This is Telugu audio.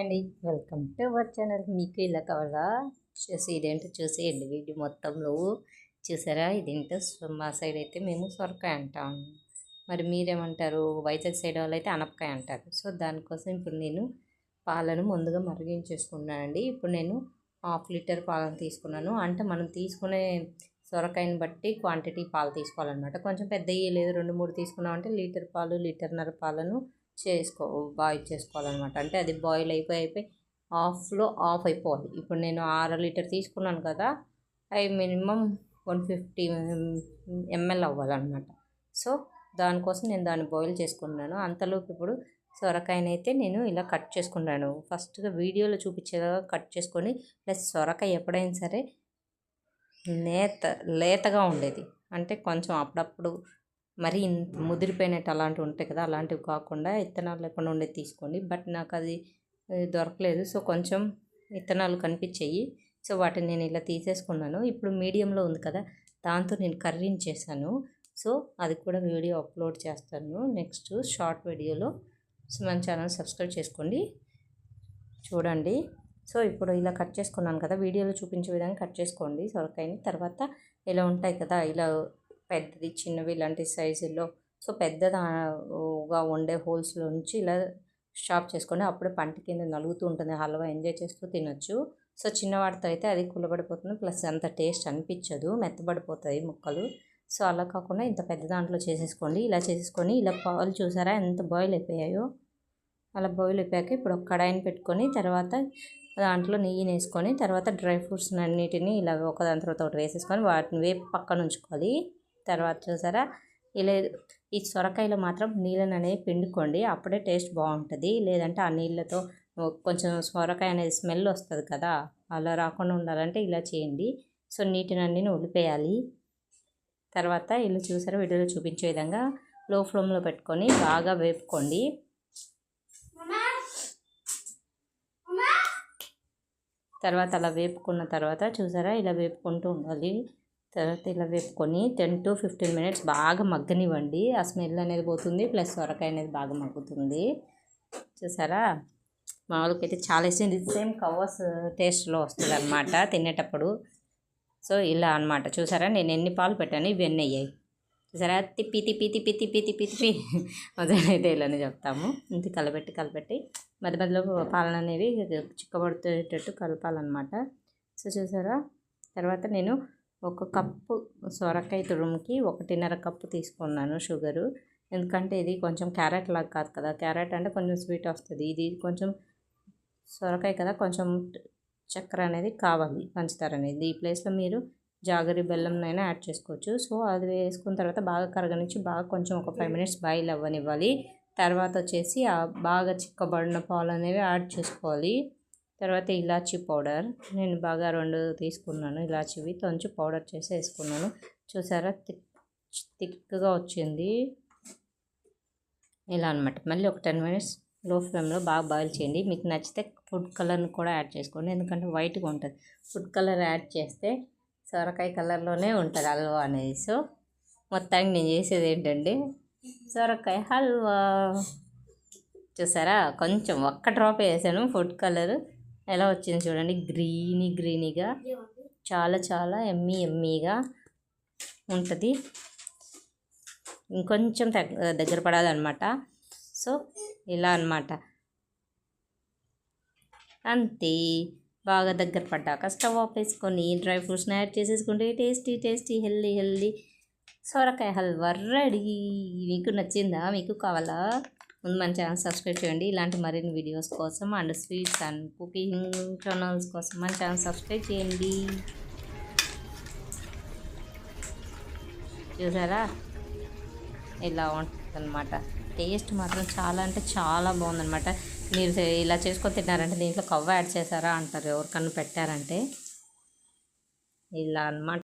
అండి. Welcome to our channel. మీకు ఇలా కావాలా చూసి ఇదేంటో? చూసేయండి వీడియో మొత్తంలో. చూసారా? ఇదేంటో? మా సైడ్ అయితే మేము సొరకాయ అంటాం. మరి మీరేమంటారు? వైజాగ్ సైడ్ వాళ్ళు అయితే అనపకాయ అంటారు. సో దానికోసం ఇప్పుడు నేను పాలను ముందుగా మరిగించేసుకున్నానండి ఇప్పుడు నేను హాఫ్ లీటర్ పాలను తీసుకున్నాను. అంటే మనం తీసుకునే సొరకాయని బట్టి క్వాంటిటీ పాలు తీసుకోవాలన్నమాట. కొంచెం పెద్దవి లేదు. రెండు మూడు తీసుకున్నామంటే లీటర్ పాలు లీటర్నర పాలను చేసుకో బాయిల్ చేసుకోవాలన్నమాట. అంటే అది బాయిల్ అయిపోయి అయిపోయి ఆఫ్లో ఆఫ్ అయిపోవాలి. ఇప్పుడు నేను ఆర లీటర్ తీసుకున్నాను కదా అవి మినిమం వన్ ఫిఫ్టీ ఎంఎల్ అవ్వాలన్నమాట. సో దానికోసం నేను దాన్ని బాయిల్ చేసుకున్నాను. అంతలోపు ఇప్పుడు సొరకాయనైతే నేను ఇలా కట్ చేసుకున్నాను. ఫస్ట్గా వీడియోలో చూపించేలాగా కట్ చేసుకొని ప్లస్ సొరకాయ ఎప్పుడైనా సరే నేత లేతగా ఉండేది. అంటే కొంచెం అప్పుడప్పుడు మరి ముదిరిపోయినట్టు అలాంటివి ఉంటాయి కదా అలాంటివి కాకుండా ఇత్తనాలు లేకుండా ఉండేది తీసుకోండి. బట్ నాకు అది దొరకలేదు. సో కొంచెం విత్తనాలు కనిపించాయి. సో వాటిని నేను ఇలా తీసేసుకున్నాను. ఇప్పుడు మీడియంలో ఉంది కదా దాంతో నేను కర్రీని చేశాను. సో అది కూడా వీడియో అప్లోడ్ చేస్తాను. నెక్స్ట్ షార్ట్ వీడియోలో. సో మన ఛానల్ సబ్స్క్రైబ్ చేసుకోండి. చూడండి. సో ఇప్పుడు ఇలా కట్ చేసుకున్నాను కదా వీడియోలో చూపించే విధంగా కట్ చేసుకోండి. సొరకాయని తర్వాత ఇలా ఉంటాయి కదా ఇలా పెద్దది చిన్నవి ఇలాంటి సైజుల్లో. సో పెద్దగా ఉండే హోల్స్లో నుంచి ఇలా షాప్ చేసుకొని అప్పుడే పంట కింద నలుగుతూ ఉంటుంది. హల్వా ఎంజాయ్ చేస్తూ తినొచ్చు. సో చిన్నవాటితో అయితే అది కులబడిపోతుంది. ప్లస్ అంత టేస్ట్ అనిపించదు. మెత్తబడిపోతాయి ముక్కలు. సో అలా కాకుండా ఇంత పెద్ద దాంట్లో చేసేసుకోండి. ఇలా చేసేసుకొని ఇలా పాలు చూసారా ఎంత బాయిల్ అయిపోయాయో. అలా బాయిల్ అయిపోయాక ఇప్పుడు ఒక కడాయిని పెట్టుకొని తర్వాత దాంట్లో నెయ్యిని వేసుకొని తర్వాత డ్రై ఫ్రూట్స్ అన్నిటిని ఇలా ఒకదాని తర్వాత ఒకటి వేసేసుకొని వాటిని వేపు పక్కన ఉంచుకోవాలి. తర్వాత చూసారా? ఇలా ఈ సొరకాయలో మాత్రం నీళ్ళని అనేవి పిండుకోండి. అప్పుడే టేస్ట్ బాగుంటుంది. లేదంటే ఆ నీళ్ళతో కొంచెం సొరకాయ అనేది స్మెల్ వస్తుంది కదా? అలా రాకుండా ఉండాలంటే ఇలా చేయండి. సో నీటినన్నీ ఉడిపేయాలి. తర్వాత ఇల్లు చూసారా? వీడియోలో చూపించే విధంగా లో ఫ్లేమ్లో పెట్టుకొని బాగా వేపుకోండి. తర్వాత అలా వేపుకున్న తర్వాత చూసారా? ఇలా వేపుకుంటూ ఉండాలి. తర్వాత ఇలా వేపుకొని టెన్ టు ఫిఫ్టీన్ మినిట్స్ బాగా మగ్గనివ్వండి. ఆ స్మెల్ అనేది పోతుంది ప్లస్ సొరకాయ అనేది బాగా మగ్గుతుంది. చూసారా? మామూలుగా అయితే చాలా ఇష్టం. ఇది సేమ్ కవర్స్ టేస్ట్లో వస్తుంది అనమాట తినేటప్పుడు. సో ఇలా అనమాట చూసారా? నేను ఎన్ని పాలు పెట్టాను ఇవి ఎన్ని అయ్యాయి. చూసారా? తిప్పి తిప్పి తిప్పి తిప్పి తిప్పి తిప్పి. మొదలైతే ఇలానే చెప్తాము. ఇంత కలబెట్టి కలబెట్టి మధ్య మధ్యలో పాలన అనేవి చిక్కబడుతేటట్టు కలపాలన్నమాట. సో చూసారా? తర్వాత నేను ఒక కప్పు సొరకాయ తురుముకి ఒకటిన్నర కప్పు తీసుకున్నాను షుగరు. ఎందుకంటే ఇది కొంచెం క్యారెట్ లాగా కాదు కదా. క్యారెట్ అంటే కొంచెం స్వీట్ వస్తుంది. ఇది కొంచెం సొరకాయ కదా కొంచెం చక్కెర అనేది కావాలి పంచదార అనేది. ఈ ప్లేస్లో మీరు జాగరి బెల్లంనైనా యాడ్ చేసుకోవచ్చు. సో అది వేసుకున్న తర్వాత బాగా కరగనిచ్చి బాగా కొంచెం ఒక ఫైవ్ మినిట్స్ బాయిల్ అవ్వనివ్వాలి. తర్వాత వచ్చేసి బాగా చిక్కబడిన పాలు అనేవి యాడ్ చేసుకోవాలి. తర్వాత ఇలాచీ పౌడర్. నేను బాగా రెండు తీసుకున్నాను. ఇలాచీవి కొంచెం పౌడర్ చేసి వేసుకున్నాను. చూసారా? థిక్ థిక్గా వచ్చింది. ఇలా అనమాట మళ్ళీ ఒక టెన్ మినిట్స్లో ఫ్లేమ్లో బాగా బాయిల్ చేయండి. మీకు నచ్చితే ఫుడ్ కలర్ని కూడా యాడ్ చేసుకోండి. ఎందుకంటే వైట్గా ఉంటుంది. ఫుడ్ కలర్ యాడ్ చేస్తే సొరకాయ కలర్లోనే ఉంటుంది హల్వా అనేది. సో మొత్తానికి నేను చేసేది ఏంటంటే సొరకాయ హల్వా. చూసారా? కొంచెం ఒక్క డ్రాప్ వేసాను ఫుడ్ కలర్. ఎలా వచ్చింది చూడండి. గ్రీనీ గ్రీనీగా చాలా చాలా ఎమ్మీ ఎమ్మీగా ఉంటుంది. ఇంకొంచెం దగ్గర పడాలన్నమాట. సో ఇలా అనమాట అంతే. బాగా దగ్గర పడ్డాక స్టవ్ ఆఫ్ వేసుకొని డ్రై ఫ్రూట్స్ని యాడ్ చేసేసుకుంటే టేస్టీ టేస్టీ హెల్దీ హెల్దీ సొరకాయ హల్వా రెడీ. మీకు నచ్చిందా? మీకు కావాలా? ముందు మన ఛానల్ సబ్స్క్రైబ్ చేయండి. ఇలాంటి మరిన్ని వీడియోస్ కోసం and sweets and cooking channels కోసం మన ఛానల్ సబ్స్క్రైబ్ చేయండి. చూసారా? ఇలా ఉంటుందన్నమాట. టేస్ట్ మాత్రం చాలా అంటే చాలా బాగుందనమాట మీరు ఇలా చేసుకొని తిన్నారంటే దీంట్లో కవ్వ యాడ్ చేశారా అంటారు. ఎవరికన్నా పెట్టారంటే ఇలా అనమాట